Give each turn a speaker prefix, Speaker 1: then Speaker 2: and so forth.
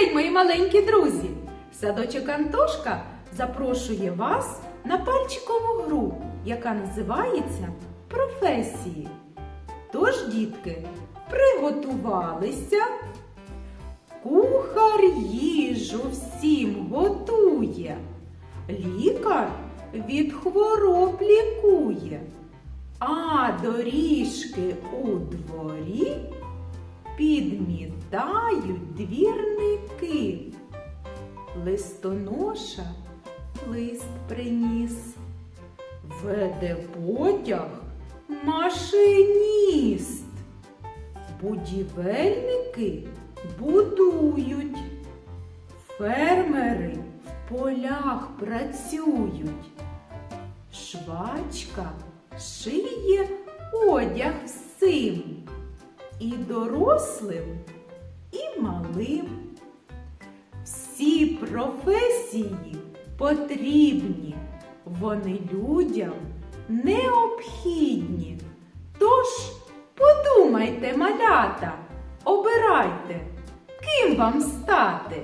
Speaker 1: День, мої маленькі друзі! Садочок Антошка запрошує вас на пальчикову гру, яка називається Професії. Тож, дітки, приготувалися. Кухар їжу всім готує, лікар від хвороб лікує, а доріжки у дворі підмітають двірники. Листоноша лист приніс, веде потяг машиніст. Будівельники будують, фермери в полях працюють, швачка шиє одяг всім, і дорослим, і малим. Всі професії потрібні, вони людям необхідні. Тож подумайте, малята, обирайте, ким вам стати.